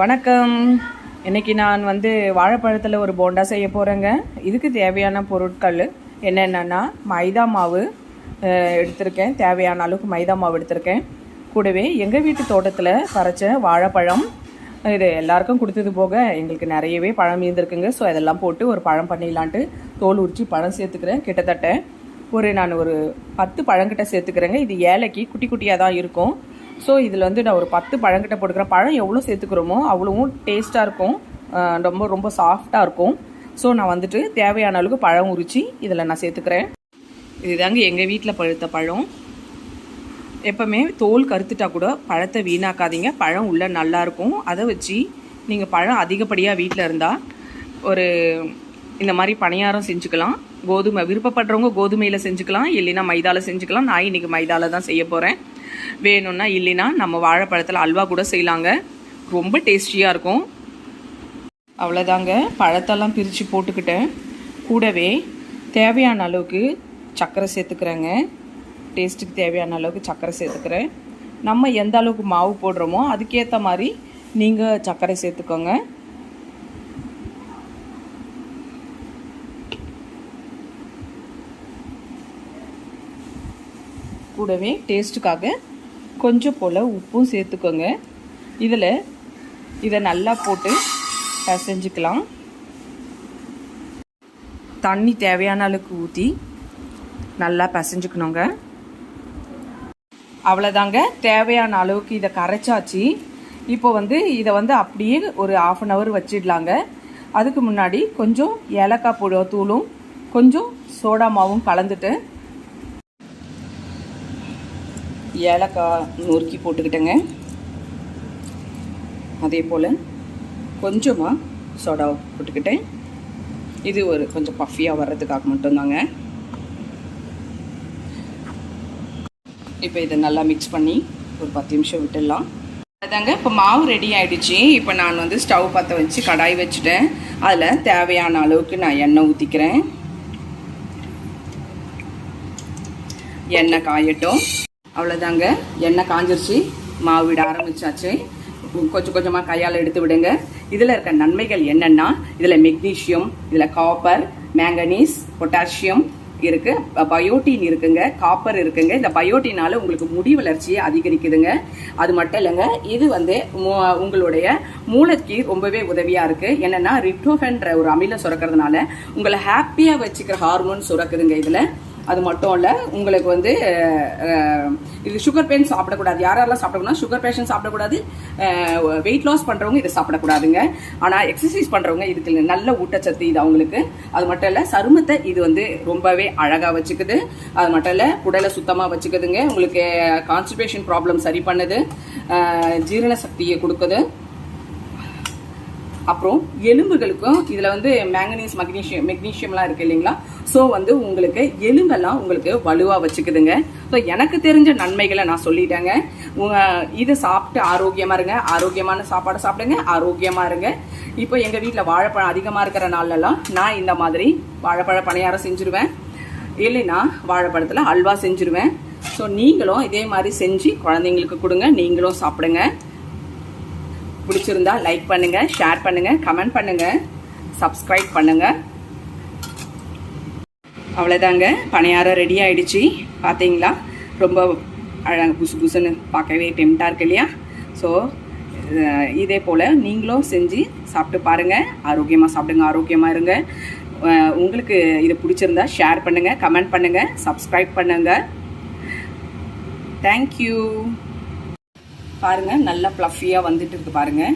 வணக்கம். இன்னைக்கு நான் வந்து வாழைப்பழத்தில் ஒரு போண்டா செய்ய போகிறேங்க இதுக்கு தேவையான பொருட்கள் என்னென்னா மைதா மாவு எடுத்திருக்கேன். தேவையான அளவுக்கு மைதா மாவு எடுத்திருக்கேன். கூடவே எங்கள் வீட்டு தோட்டத்தில் பறிச்ச வாழைப்பழம் இது எல்லாருக்கும் கொடுத்தது போக எங்களுக்கு நிறையவே பழம் இருந்திருக்குங்க. ஸோ இதெல்லாம் போட்டு ஒரு பழம் பண்ணிடலான்ட்டு தோல் உரிச்சு பழம் சேர்த்துக்கிறேன். கிட்டத்தட்ட ஒரு நான் ஒரு பத்து பழங்கிட்ட சேர்த்துக்கிறேங்க. இது ஏலைக்கு குட்டி குட்டியாக தான் இருக்கும். ஸோ இதில் வந்து நான் ஒரு பத்து பழங்கிட்ட போட்டுக்கிறேன். பழம் எவ்வளோ சேர்த்துக்கிறோமோ அவ்வளோவும் டேஸ்ட்டாக இருக்கும். ரொம்ப ரொம்ப சாஃப்டாக இருக்கும். ஸோ நான் வந்துட்டு தேவையான அளவுக்கு பழம் உரித்து இதில் நான் சேர்த்துக்கிறேன். இதுதாங்க எங்கள் வீட்டில் பழுத்த பழம். எப்போவுமே தோல் கருத்துட்டா கூட பழத்தை வீணாக்காதீங்க. பழம் உள்ள நல்லா இருக்கும். அதை வச்சு நீங்கள் பழம் அதிகப்படியாக வீட்டில் இருந்தால் ஒரு இந்த மாதிரி பணியாரம் செஞ்சுக்கலாம். கோதுமை விருப்பப்படுறவங்க கோதுமையில் செஞ்சுக்கலாம் இல்லைன்னா மைதாவில் செஞ்சுக்கலாம். நான் இன்னைக்கு மைதாவில் தான் செய்ய போகிறேன் வேணும்னா இல்லைன்னா நம்ம வாழைப்பழத்தில் அல்வா கூட செய்யலாங்க. ரொம்ப டேஸ்டியாக இருக்கும். அவ்வளோதாங்க பழத்தெல்லாம் பிரித்து போட்டுக்கிட்டேன். கூடவே தேவையான அளவுக்கு சர்க்கரை சேர்த்துக்கிறேங்க. டேஸ்ட்டுக்கு தேவையான அளவுக்கு சர்க்கரை சேர்த்துக்கிறேன். நம்ம எந்த அளவுக்கு மாவு போடுறோமோ அதுக்கேற்ற மாதிரி நீங்கள் சர்க்கரை சேர்த்துக்கோங்க. கூடவே டேஸ்ட்டுக்காக கொஞ்சம் போல் உப்பும் சேர்த்துக்கோங்க. இதில் இதை நல்லா போட்டு பசைஞ்சிக்கலாம். தண்ணி தேவையான அளவுக்கு ஊற்றி நல்லா பசைஞ்சுக்கணுங்க. அவ்வளோதாங்க தேவையான அளவுக்கு இதை கரைச்சாச்சு. இப்போ வந்து இதை வந்து அப்படியே ஒரு ஆஃப் அன் ஹவர் வச்சிடலாங்க. அதுக்கு முன்னாடி கொஞ்சம் ஏலக்காய் பொடி தூளும் கொஞ்சம் சோடா மாவும் கலந்துட்டு ஏலக்காய் நொறுக்கி போட்டுக்கிட்டேங்க. அதே போல் கொஞ்சமாக சோடா போட்டுக்கிட்டேன். இது ஒரு கொஞ்சம் பஃபியாக வர்றதுக்காக மட்டும்தாங்க. இப்போ இதை நல்லா மிக்ஸ் பண்ணி ஒரு பத்து நிமிஷம் விட்டுடலாம். அதாங்க இப்போ மாவு ரெடி ஆகிடுச்சு இப்போ நான் வந்து ஸ்டவ் பற்ற வச்சு கடாய் வச்சுட்டேன். அதில் தேவையான அளவுக்கு நான் எண்ணெய் ஊற்றிக்கிறேன் எண்ணெய் காயட்டும். அவ்வளோதாங்க எண்ணெய் காஞ்சிருச்சு. மாவு விட ஆரம்பிச்சாச்சு. கொஞ்சம் கொஞ்சமாக கையால் எடுத்து விடுங்க. இதில் இருக்க நன்மைகள் என்னென்னா இதில் மெக்னீஷியம் இதில் காப்பர் மேங்கனீஸ் பொட்டாசியம் இருக்கு. பயோட்டின் இருக்குங்க. காப்பர் இருக்குங்க. இந்த பயோட்டினால உங்களுக்கு முடி வளர்ச்சியை அதிகரிக்குதுங்க. அது மட்டும் இல்லைங்க இது வந்து உங்களுடைய மூளைக்கு ரொம்பவே உதவியா இருக்கு. என்னன்னா ரிப்டோஃபென்ற ஒரு அமிலம் சுரக்கிறதுனால உங்களை ஹாப்பியா வச்சுக்கிற ஹார்மோன் சுரக்குதுங்க இதுல. அது மட்டும் இல்லை உங்களுக்கு வந்து இது சுகர் பெயின் சாப்பிடக்கூடாது. யார் யாரெல்லாம் சாப்பிடக்கூடாது? சுகர் பேஷண்ட் சாப்பிடக்கூடாது. வெயிட் லாஸ் பண்ணுறவங்க இதை சாப்பிடக்கூடாதுங்க. ஆனால் எக்ஸசைஸ் பண்ணுறவங்க இதுக்கு நல்ல ஊட்டச்சத்து இது அவங்களுக்கு. அது மட்டும் இல்லை சருமத்தை இது வந்து ரொம்பவே அழகாக வச்சுக்குது. அது மட்டும் இல்லை குடலை சுத்தமாக வச்சுக்குதுங்க. உங்களுக்கு கான்ஸ்டிபேஷன் ப்ராப்ளம் சரி பண்ணுது. ஜீரண சக்தியை கொடுக்குது. அப்புறம் எலும்புகளுக்கும் இதுல வந்து மேங்கனீஸ் மக்னீஷியம் மெக்னீஷியம்லாம் இருக்கு இல்லைங்களா? ஸோ வந்து உங்களுக்கு எலும்பெல்லாம் உங்களுக்கு வலுவாக வச்சுக்குதுங்க. ஸோ எனக்கு தெரிஞ்ச நன்மைகளை நான் சொல்லிட்டேங்க. உங்க இதை சாப்பிட்டு ஆரோக்கியமா இருங்க. ஆரோக்கியமான சாப்பாடு சாப்பிடுங்க. ஆரோக்கியமா இருங்க. இப்போ எங்கள் வீட்டில் வாழைப்பழம் அதிகமாக இருக்கிற நாள்லலாம் நான் இந்த மாதிரி வாழைப்பழ பணியாரம் செஞ்சுருவேன். இல்லைன்னா வாழைப்பழத்தில் அல்வா செஞ்சுருவேன். ஸோ நீங்களும் இதே மாதிரி செஞ்சு குழந்தைங்களுக்கு கொடுங்க. நீங்களும் சாப்பிடுங்க. பிடிச்சிருந்தா லைக் பண்ணுங்க ஷேர் பண்ணுங்க கமெண்ட் பண்ணுங்க சப்ஸ்கிரைப் பண்ணுங்க. அவ்வளோதாங்க பணியாரம் ரெடி ஆயிடுச்சு. பார்த்தீங்களா ரொம்ப அழகாக புசு புசுன்னு பார்க்கவே டெம்ட்டாக இருக்கு இல்லையா? ஸோ இதே போல் நீங்களும் செஞ்சு சாப்பிட்டு பாருங்கள் ஆரோக்கியமாக சாப்பிடுங்க ஆரோக்கியமாக இருங்க. உங்களுக்கு இது பிடிச்சிருந்தா ஷேர் பண்ணுங்கள் கமெண்ட் பண்ணுங்கள் சப்ஸ்கிரைப் பண்ணுங்கள் தேங்க்யூ பாருங்கள் நல்லா ஃப்ளஃபியாக வந்துட்டு இருக்கு பாருங்கள்